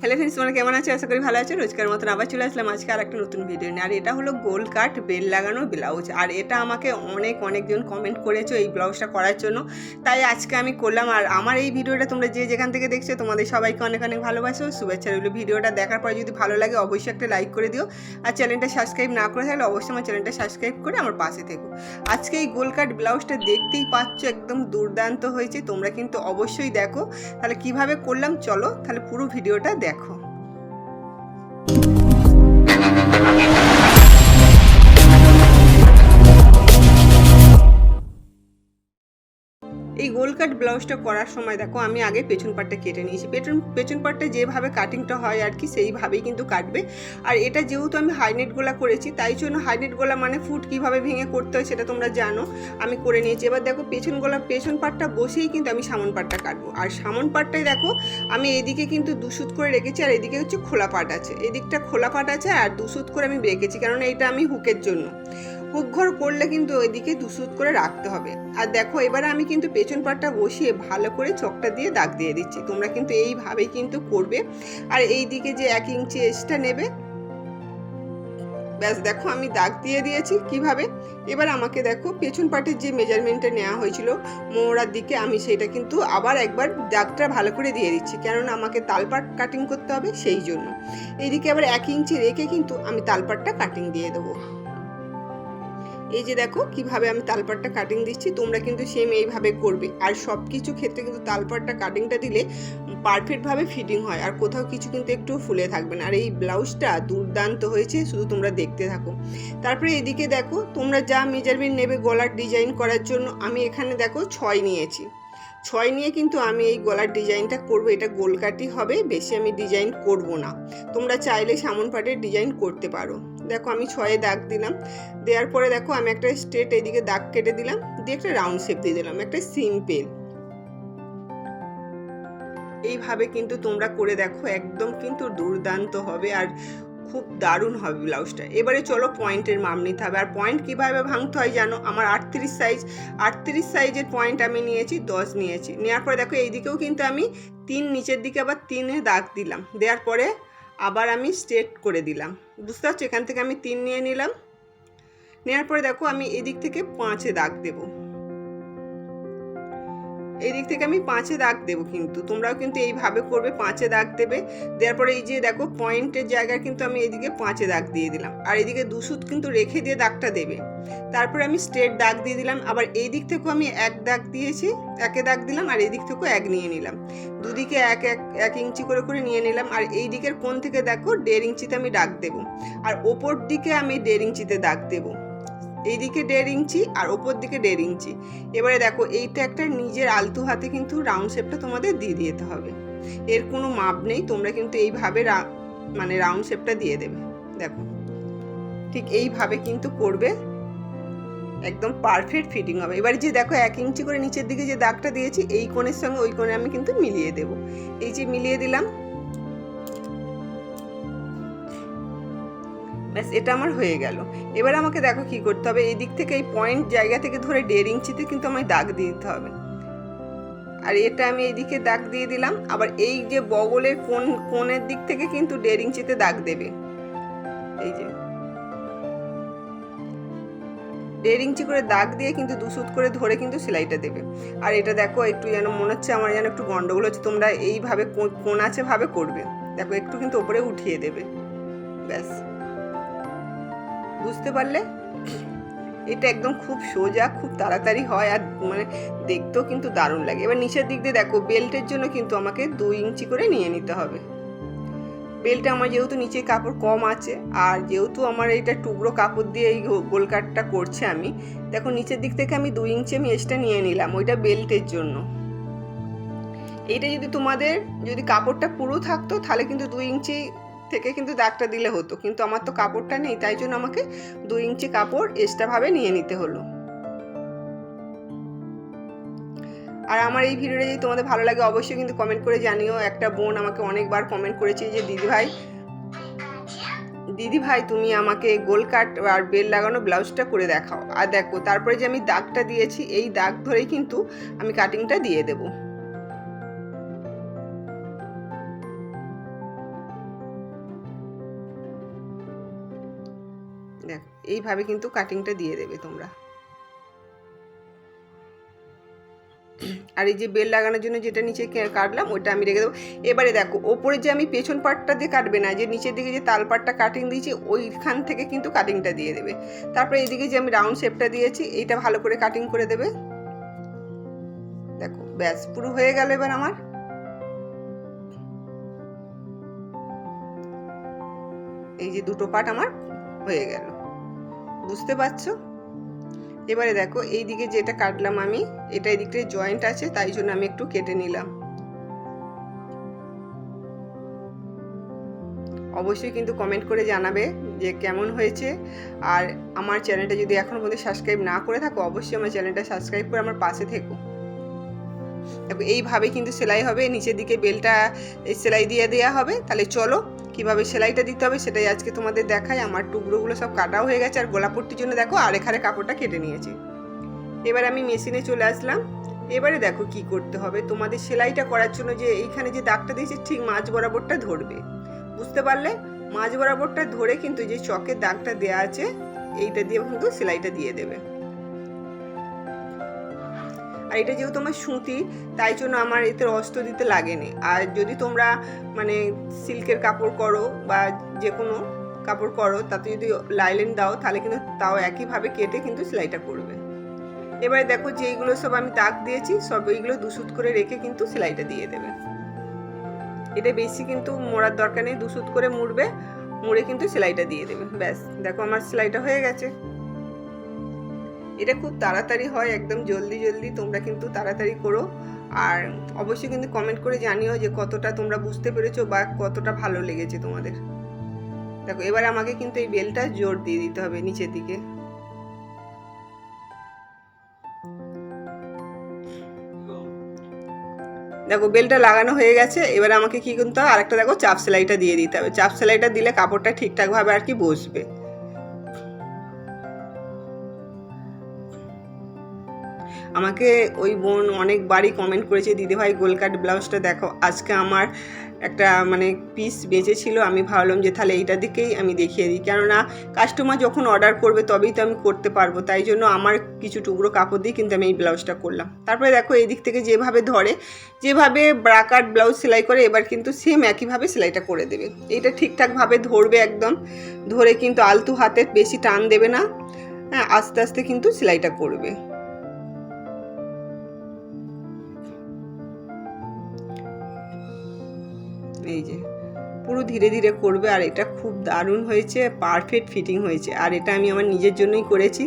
Hello friends তোমরা কেমন আছো? আশা করি ভালো আছো। রোজকার মতন আবার চলে আসলাম আজকে আর একটা নতুন ভিডিও নিয়ে। আর এটা হলো গোল কাট বেল লাগানো ব্লাউজ। আর এটা আমাকে অনেক অনেকজন কমেন্ট করেছ এই ব্লাউজটা করার জন্য। তাই আজকে আমি করলাম। আর আমার এই ভিডিওটা তোমরা যে যেখান থেকে দেখছ, তোমাদের সবাইকে অনেক অনেক ভালোবাসো। শুভেচ্ছা রইল ভিডিওটা দেখার পর যদি ভালো লাগে, অবশ্যই একটা লাইক করে দিও। আর চ্যানেলটা সাবস্ক্রাইব না করে থাকলে অবশ্যই আমার চ্যানেলটা সাবস্ক্রাইব করে আমার পাশে থেকো। আজকে এই গোল কাট ব্লাউজটা দেখতেই পাচ্ছ, একদম দুর্দান্ত হয়েছে। তোমরা কিন্তু অবশ্যই দেখো। তাহলে কীভাবে করলাম? চলো, তাহলে পুরো ভিডিওটা দেখো। গোল কাট ব্লাউজটা করার সময় দেখো, আমি আগে পেছন পাটটা কেটে নিয়েছি। পেছন পেছন পাটটা যেভাবে কাটিংটা হয় আর কি, সেইভাবেই কিন্তু কাটবে। আর এটা যেহেতু আমি হাইনেট গোলা করেছি, তাই জন্য হাইনেট গোলা মানে ফুট কীভাবে ভেঙে করতে হয় সেটা তোমরা জানো, আমি করে নিয়েছি। এবার দেখো, পেছন গোলা, পেছন পাটটা বসেই কিন্তু আমি সামন পাটটা কাটবো। আর সামন পাটটাই দেখো, আমি এদিকে কিন্তু দুসুত করে রেখেছি, আর এদিকে হচ্ছে খোলা পাট আছে। এদিকটা খোলা পাট আছে আর দুসুত করে আমি রেখেছি কারণ এটা আমি হুকের জন্য। হুক ঘর করলে কিন্তু ওইদিকে দুসুত করে রাখতে হবে। আর দেখো, এবারে আমি কিন্তু পেছন পাটটা বসিয়ে ভালো করে চকটা দিয়ে দাগ দিয়ে দিচ্ছি। তোমরা কিন্তু এইভাবেই কিন্তু করবে। আর এই দিকে যে এক ইঞ্চি এক্সট্রা নেবে, ব্যাস দেখো আমি দাগ দিয়ে দিয়েছি কীভাবে। এবার আমাকে দেখো, পেছন পাটের যে মেজারমেন্টটা নেওয়া হয়েছিল, মোড়ার দিকে আমি সেটা কিন্তু আবার একবার দাগটা ভালো করে দিয়ে দিচ্ছি। কেননা আমাকে তালপাট কাটিং করতে হবে সেই জন্য। এইদিকে আবার এক ইঞ্চি রেখে কিন্তু আমি তালপাটটা কাটিং দিয়ে দেবো। এই যে দেখো কীভাবে আমি তালপাটটা কাটিং দিচ্ছি, তোমরা কিন্তু সেম এইভাবে করবে। আর সব কিছু ক্ষেত্রে কিন্তু তালপাটটা কাটিংটা দিলে পারফেক্টভাবে ফিটিং হয়, আর কোথাও কিছু কিন্তু একটু ফুলে থাকবে না। আর এই ব্লাউজটা দুর্দান্ত হয়েছে, শুধু তোমরা দেখতে থাকো। তারপরে এদিকে দেখো, তোমরা যা মেজারমেন্ট নেবে গলার ডিজাইন করার জন্য, আমি এখানে দেখো ছয় নিয়েছি। ছয় নিয়ে কিন্তু আমি এই গলার ডিজাইনটা করব, এটা গোলকাটি হবে, বেশি আমি ডিজাইন করব না। তোমরা চাইলে সামন পাটের ডিজাইন করতে পারো। দেখো আমি ছয়ে দাগ দিলাম। দেওয়ার পরে দেখো আমি একটা স্ট্রেট এইদিকে দাগ কেটে দিলাম, দিয়ে একটা রাউন্ড শেপ দিয়ে দিলাম, একটা সিম্পল এইভাবে কিন্তু তোমরা করে দেখো, একদম কিন্তু দুর্দান্ত হবে আর খুব দারুণ হবে ব্লাউজটা। এবারে চলো পয়েন্টের মাপ নিতে হবে। আর পয়েন্ট কীভাবে ভাঙতে হয় জানো? আমার আটত্রিশ সাইজ আটত্রিশ সাইজের পয়েন্ট আমি নিয়েছি, দশ নিয়েছি। নেওয়ার পরে দেখো এইদিকেও কিন্তু আমি তিন, নিচের দিকে আবার তিনে দাগ দিলাম। দেওয়ার পরে আবার আমি স্ট্রেট করে দিলাম। বুঝতে পারছ? এখান থেকে আমি তিন নিয়ে নিলাম। নেওয়ার পরে দেখো আমি এদিক থেকে পাঁচে দাগ দেবো। এদিক থেকে আমি পাঁচে দাগ দেবো কিন্তু। তোমরাও কিন্তু এইভাবে করবে, পাঁচে দাগ দেবে। দেওয়ার পরে এই যে দেখো পয়েন্টের জায়গায় কিন্তু আমি এদিকে পাঁচে দাগ দিয়ে দিলাম। আর এদিকে দুসুত কিন্তু রেখে দিয়ে দাগটা দেবে। তারপরে আমি স্ট্রেট দাগ দিয়ে দিলাম, আবার এই দিক থেকেও আমি এক দাগ দিয়েছি, একে দাগ দিলাম, আর এই দিক থেকেও এক নিয়ে নিলাম। দুদিকে এক এক এক ইঞ্চি করে করে নিয়ে নিলাম, আর এই দিকের কোন থেকে দেখো দেড় ইঞ্চিতে আমি দাগ দেবো, আর ওপর দিকে আমি দেড় ইঞ্চিতে দাগ দেবো। এইদিকে দেড় ইঞ্চি, আর ওপর দিকে দেড় ইঞ্চি। এবারে দেখো, এইটা একটা নিজের আলতু হাতে কিন্তু রাউন্ড শেপটা তোমাদের দিয়ে দিতে হবে। এর কোনো মাপ নেই, তোমরা কিন্তু এইভাবে মানে রাউন্ড শেপটা দিয়ে দেবে। দেখো, ঠিক এইভাবে কিন্তু করবে। একদম পারফেক্ট ফিটিং হবে। এবারে যে দেখো এক ইঞ্চি করে নিচের দিকে যে দাগটা দিয়েছি, এই কোণের সঙ্গে ওই কোণে আমি কিন্তু মিলিয়ে দেব। এই যে মিলিয়ে দিলাম। ব্যাস, এটা আমার হয়ে গেল। এবার আমাকে দেখো কি করতে হবে। এই দিক থেকে, এই পয়েন্ট জায়গা থেকে ধরে দেড় ইঞ্চিতে কিন্তু আমায় দাগ দিয়ে দিতে হবে। আর এটা আমি এইদিকে দাগ দিয়ে দিলাম। আবার এই যে বগলের কোন কোণের দিক থেকে কিন্তু দেড় ইঞ্চিতে দাগ দেবে। এই যে দেড় ইঞ্চি করে দাগ দিয়ে কিন্তু দুসুত করে ধরে কিন্তু সেলাইটা দেবে। আর এটা দেখো একটু যেন মনে হচ্ছে আমার যেন একটু গন্ডগোল হচ্ছে, তোমরা এইভাবে কোন আছে ভাবে করবে। দেখো একটু কিন্তু ওপরে উঠিয়ে দেবে। ব্যাস। বুঝতে পারলে? এটা একদম খুব সোজা, খুব তাড়াতাড়ি হয় আর মানে দেখতেও কিন্তু দারুণ লাগে। এবার নিচের দিক দিয়ে দেখো, বেল্টের জন্য কিন্তু আমাকে দুই ইঞ্চি করে নিয়ে নিতে হবে। বেল্টে আমার যেহেতু নিচে কাপড় কম আছে, আর যেহেতু আমার এইটা টুকরো কাপড় দিয়ে এই গোল কাটটা করছে আমি, দেখো নিচের দিক থেকে আমি দুই ইঞ্চি আমি এক্সট্রা নিয়ে নিলাম, ওইটা বেল্টের জন্য। এইটা যদি তোমাদের, যদি কাপড়টা পুরো থাকতো, তাহলে কিন্তু দুই ইঞ্চি থেকে কিন্তু দাগটা দিলে হতো, কিন্তু আমার তো কাপড়টা নেই, তাই জন্য আমাকে দুই ইঞ্চি কাপড় এক্সট্রাভাবে নিয়ে নিতে হলো। আর আমার এই ভিডিওটা যদি তোমাদের ভালো লাগে, অবশ্যই কিন্তু কমেন্ট করে জানিও। একটা বোন আমাকে অনেকবার কমেন্ট করেছে যে দিদিভাই দিদি ভাই, তুমি আমাকে গোল কাট আর বেল লাগানো ব্লাউজটা করে দেখাও। আর দেখো, তারপরে যে আমি দাগটা দিয়েছি, এই দাগ ধরেই কিন্তু আমি কাটিংটা দিয়ে দেবো। দেখ, এইভাবে কিন্তু কাটিংটা দিয়ে দেবে তোমরা। আর এই যে বেল লাগানোর জন্য যেটা নিচে কাটলাম, ওটা আমি রেখে দেবো। এবারে দেখো, ওপরে যে আমি পেছন পার্টটা দিয়ে কাটবে না, যে নিচের দিকে যে তাল পাটটা কাটিং দিয়েছি, ওইখান থেকে কিন্তু কাটিংটা দিয়ে দেবে। তারপরে এইদিকে যে আমি রাউন্ড শেপটা দিয়েছি, এইটা ভালো করে কাটিং করে দেবে। দেখো, ব্যাস, পুরো হয়ে গেল এবার আমার। এই যে দুটো পার্ট আমার হয়ে গেল। বুঝতে পারছ? এবারে দেখো এই দিকে যেটা কাটলাম আমি, এটা এদিকটায় জয়েন্ট আছে, তাই জন্য আমি একটু কেটে নিলাম। অবশ্যই কিন্তু কমেন্ট করে জানাবে যে কেমন হয়েছে। আর আমার চ্যানেলটা যদি এখনও পর্যন্ত সাবস্ক্রাইব না করে থাকো, অবশ্যই আমার চ্যানেলটা সাবস্ক্রাইব করে আমার পাশে থেকো। এইভাবে কিন্তু সেলাই হবে, নিচের দিকে বেলটা সেলাই দিয়ে দেওয়া হবে। তাহলে চলো, কীভাবে সেলাইটা দিতে হবে সেটাই আজকে তোমাদের দেখাই। আমার টুকরোগুলো সব কাটাও হয়ে গেছে, আর গোলাপট্টির জন্য দেখো আর এখানে কাপড়টা কেটে নিয়েছি। এবার আমি মেশিনে চলে আসলাম। এবারে দেখো কি করতে হবে। তোমাদের সেলাইটা করার জন্য যে এইখানে যে দাগটা দিয়েছে, ঠিক মাঝ বরাবরটা ধরবে। বুঝতে পারলে? মাঝ বরাবরটা ধরে কিন্তু যে চকের দাগটা দেওয়া আছে, এইটা দিয়ে কিন্তু সেলাইটা দিয়ে দেবে। আর এটা যেহেতু আমার সুতি, তাই জন্য আমার এতে অস্ত্র দিতে লাগেনি। আর যদি তোমরা মানে সিল্কের কাপড় করো বা যে কোনো কাপড় করো, তাতে যদি লাইলেন দাও, তাহলে কিন্তু তাও একইভাবে কেটে কিন্তু সেলাইটা করবে। এবারে দেখো যে এইগুলো সব আমি দাগ দিয়েছি, সব এইগুলো দুসুত করে রেখে কিন্তু সেলাইটা দিয়ে দেবে। এটা বেশি কিন্তু মোড়ার দরকার নেই, দুসুত করে মুড়বে, মুড়ে কিন্তু সেলাইটা দিয়ে দেবে। ব্যাস, দেখো আমার সেলাইটা হয়ে গেছে। এটা খুব তাড়াতাড়ি হয়, একদম জলদি জলদি তোমরা কিন্তু তাড়াতাড়ি করো। আর অবশ্যই কিন্তু কমেন্ট করে জানিও যে কতটা তোমরা বুঝতে পেরেছ বা কতটা ভালো লেগেছে তোমাদের। দেখো, এবার আমাকে কিন্তু এই বেলটা জোর দিয়ে দিতে হবে নিচের দিকে। দেখো, বেলটা লাগানো হয়ে গেছে, এবার আমাকে কি করতে হবে? আরেকটা দেখো, চাপ সেলাইটা দিয়ে দিতে হবে। চাপ সেলাইটা দিলে কাপড়টা ঠিকঠাকভাবে আর কি বসবে। আমাকে ওই বোন অনেকবারই কমেন্ট করেছে, দিদিভাই গোল কাট ব্লাউজটা দেখো, আজকে আমার একটা মানে পিস বেঁচেছিল, আমি ভাবলাম যে তাহলে এইটা দিকেই আমি দেখিয়ে দিই। কেননা কাস্টমার যখন অর্ডার করবে তবেই তো আমি করতে পারব, তাই জন্য আমার কিছু টুকরো কাপড় দিয়ে কিন্তু আমি এই ব্লাউজটা করলাম। তারপরে দেখো এই দিক থেকে যেভাবে ধরে, যেভাবে ব্রাকাট ব্লাউজ সেলাই করে, এবার কিন্তু সেম একইভাবে সেলাইটা করে দেবে। এইটা ঠিকঠাকভাবে ধরবে একদম, ধরে কিন্তু আলতু হাতে বেশি টান দেবে না হ্যাঁ আস্তে আস্তে কিন্তু সেলাইটা করবে। পুরো ধীরে ধীরে করবে আর এটা খুব দারুণ হয়েছে পারফেক্ট ফিটিং হয়েছে। আর এটা আমি আমার নিজের জন্যই করেছি।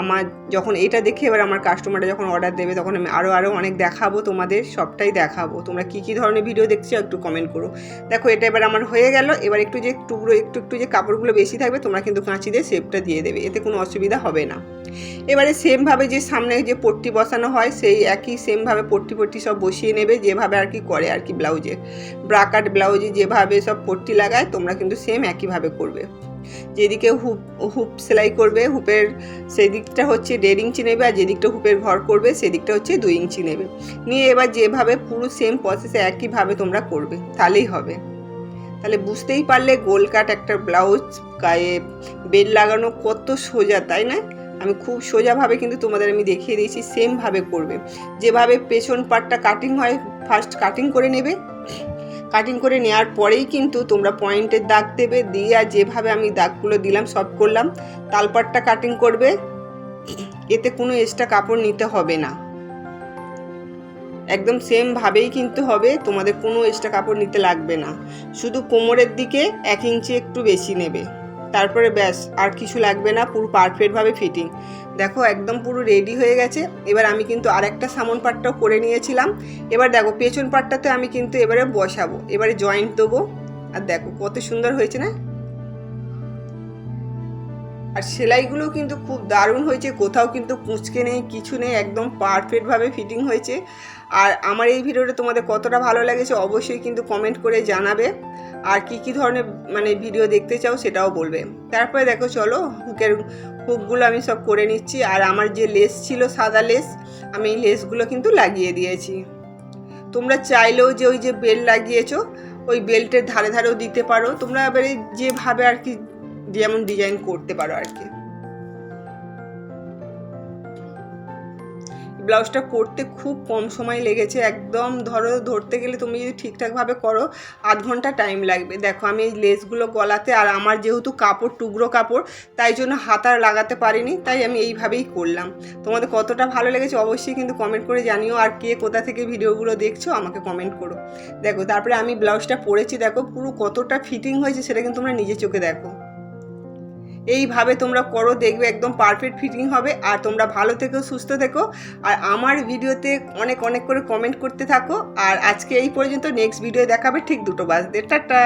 আমার যখন এটা দেখে এবার আমার কাস্টমাররা যখন অর্ডার দেবে, তখন আমি আরও আরও অনেক দেখাবো তোমাদের, সবটাই দেখাবো। তোমরা কী কী ধরনের ভিডিও দেখছ একটু কমেন্ট করো। দেখো, এটা এবার আমার হয়ে গেল। এবার একটু যে টুকরো একটু একটু যে কাপড়গুলো বেশি থাকবে, তোমরা কিন্তু কাঁচি দিয়ে শেপটা দিয়ে দেবে। এতে কোনো অসুবিধা হবে না। এবারে সেমভাবে যে সামনে যে পট্টি বসানো হয়, সেই একই সেমভাবে পট্টি পট্টি সব বসিয়ে নেবে, যেভাবে আর কি করে আর কি ব্লাউজে ব্রাকাট ব্লাউজে যেভাবে সব পট্টি লাগায়, তোমরা কিন্তু সেম একইভাবে করবে। যেদিকে হুপ হুপ সেলাই করবে, হুপের সেই দিকটা হচ্ছে দেড় ইঞ্চি নেবে আর যেদিকটা হুপের ঘর করবে, সেদিকটা হচ্ছে দুই ইঞ্চি নেবে। নিয়ে এবার যেভাবে পুরো সেম প্রসেসে একইভাবে তোমরা করবে, তাহলেই হবে। তাহলে বুঝতেই পারলে গোল কাট একটা ব্লাউজ গায়ে বেল লাগানো কত সোজা, তাই না? আমি খুব সোজাভাবে কিন্তু তোমাদের আমি দেখিয়ে দিয়েছি সেমভাবে করবে। যেভাবে পেছন পার্টটা কাটিং হয় ফার্স্ট কাটিং করে নেবে কাটিং করে নেওয়ার পরেই কিন্তু তোমরা পয়েন্টের দাগ দেবে, দিয়ে আর যেভাবে আমি দাগগুলো দিলাম সব করলাম, তালপাটটা কাটিং করবে, এতে কোনো এক্সট্রা কাপড় নিতে হবে না। একদম সেম ভাবেই কিন্তু হবে, তোমাদের কোনো এক্সট্রা কাপড় নিতে লাগবে না। শুধু কোমরের দিকে এক ইঞ্চি একটু বেশি নেবে, তারপরে ব্যাস, আর কিছু লাগবে না, পুরো পারফেক্টভাবে ফিটিং দেখো, একদম পুরো রেডি হয়ে গেছে। এবার আমি কিন্তু আরেকটা সামন পাটটাও করে নিয়েছিলাম। এবার দেখো, পেছন পাটটাতে আমি কিন্তু এবারে বসাবো। এবারে জয়েন্ট দেবো। আর দেখো, কত সুন্দর হয়েছে না? আর সেলাইগুলো কিন্তু খুব দারুণ হয়েছে। কোথাও কিন্তু কুঁচকে নেই, কিছু নেই, একদম পারফেক্টভাবে ফিটিং হয়েছে। আর আমার এই ভিডিওটা তোমাদের কতটা ভালো লেগেছে অবশ্যই কিন্তু কমেন্ট করে জানাবে। আর কি কি ধরনের মানে ভিডিও দেখতে চাও সেটাও বলবে। তারপরে দেখো, চলো হুকের হুকগুলো আমি সব করে নিচ্ছি। আর আমার যে লেস ছিল সাদা লেস, আমি এই লেসগুলো কিন্তু লাগিয়ে দিয়েছি। তোমরা চাইলেও যে ওই যে বেল লাগিয়েছো, ওই বেল্টের ধারে ধারেও দিতে পারো। তোমরা এবারে যেভাবে আর কি যেমন ডিজাইন করতে পারো আর কি। ব্লাউজটা করতে খুব কম সময় লেগেছে। একদম ধরো ধরতে গেলে তুমি যদি ঠিকঠাকভাবে করো, আধ ঘণ্টা টাইম লাগবে। দেখো আমি এই লেসগুলো গলাতে আর আমার যেহেতু কাপড়, টুকরো কাপড়, তাই জন্য হাত আর লাগাতে পারিনি, তাই আমি এইভাবেই করলাম। তোমাদের কতটা ভালো লেগেছে অবশ্যই কিন্তু কমেন্ট করে জানিও। আর কে কোথা থেকে ভিডিওগুলো দেখছ আমাকে কমেন্ট করো। দেখো, তারপরে আমি ব্লাউজটা পরেছি, দেখো পুরো কতটা ফিটিং হয়েছে সেটা কিন্তু তোমরা নিজে চোখে দেখো। এইভাবে তোমরা করো, দেখবে একদম পারফেক্ট ফিটিং হবে। আর তোমরা ভালো থেকো, সুস্থ থেকো। আর আমার ভিডিওতে অনেক অনেক করে কমেন্ট করতে থাকো। আর আজকে এই পর্যন্ত নেক্সট ভিডিও দেখাবে ঠিক দুটো বাজতে। টাটা!